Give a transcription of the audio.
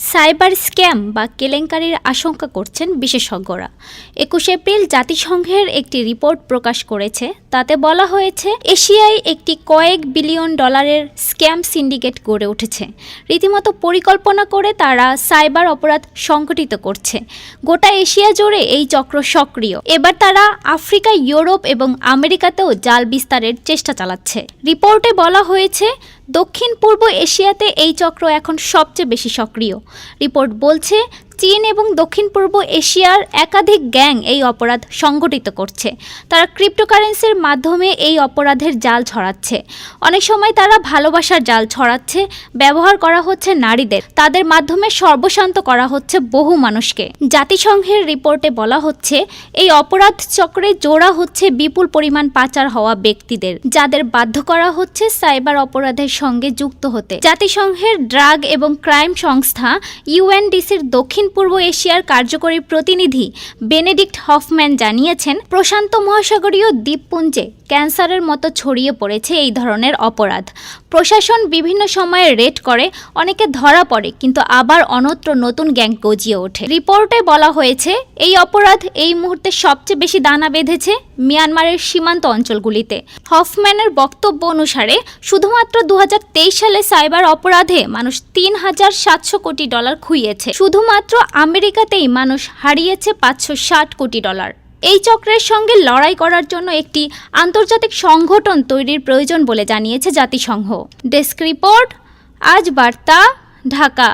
Cyber scam বা কেলেঙ্কারির আশঙ্কা করছেন বিশেষজ্ঞরা। একুশ এপ্রিল জাতিসংঘের একটি রিপোর্ট প্রকাশ করেছে। তাতে বলা হয়েছে, এশিয়ায় একটি কয়েক বিলিয়ন ডলারের স্ক্যাম সিন্ডিকেট গড়ে উঠেছে। রীতিমতো পরিকল্পনা করে তারা সাইবার অপরাধ সংগঠিত করছে। গোটা এশিয়া জুড়ে এই চক্র সক্রিয়। এবার তারা আফ্রিকা, ইউরোপ এবং আমেরিকাতেও জাল বিস্তারের চেষ্টা চালাচ্ছে। রিপোর্টে বলা হয়েছে দক্ষিণ পূর্ব এশিয়াতে এই চক্র এখন সবচেয়ে বেশি সক্রিয়। রিপোর্ট বলছে চীন এবং দক্ষিণ পূর্ব এশিয়ার একাধিক গ্যাং এই অপরাধ সংগঠিত করছে। তারা ক্রিপ্টোকারেন্সির মাধ্যমে এই অপরাধের জাল ছড়াচ্ছে। অনেক সময় তারা ভালোবাসার জাল ছড়াচ্ছে, ব্যবহার করা হচ্ছে নারীদের। তাদের মাধ্যমে সর্বশান্ত করা হচ্ছে বহু মানুষকে। জাতিসংঘের রিপোর্টে বলা হচ্ছে, এই অপরাধ চক্রে জোড়া হচ্ছে বিপুল পরিমাণ পাচার হওয়া ব্যক্তিদের, যাদের বাধ্য করা হচ্ছে সাইবার অপরাধের সঙ্গে যুক্ত হতে। জাতিসংঘের ড্রাগ এবং ক্রাইম সংস্থা ইউএনডিসির দক্ষিণ পূর্ব এশিয়ার কার্যকরী প্রতিনিধি বেনেডিক্ট হফম্যান জানিয়েছেন প্রশান্ত মহাসাগরীয় দ্বীপপুঞ্জে ক্যান্সারের মতো ছড়িয়ে পড়েছে এই ধরনের অপরাধ। প্রশাসন বিভিন্ন সময়ে রেড করে, অনেকে ধরা পড়ে, কিন্তু আবার অন্যত্র নতুন গ্যাং গজিয়ে ওঠে। রিপোর্টে বলা হয়েছে, এই অপরাধ এই মুহূর্তে সবচেয়ে বেশি দানা বেঁধেছে মিয়ানমারের সীমান্ত অঞ্চলগুলিতে। হফম্যানের বক্তব্য অনুসারে, শুধুমাত্র দু হাজার তেইশ সালে সাইবার অপরাধে মানুষ তিন হাজার সাতশো কোটি ডলার খুইয়েছে। শুধুমাত্র আমেরিকাতেই মানুষ হারিয়েছে পাঁচশো ষাট কোটি ডলার। এই চক্রের সঙ্গে লড়াই করার জন্য একটি আন্তর্জাতিক সংগঠন তৈরির প্রয়োজন বলে জানিয়েছে জাতিসংঘ। ডেস্ক রিপোর্ট, আজ বার্তা, ঢাকা।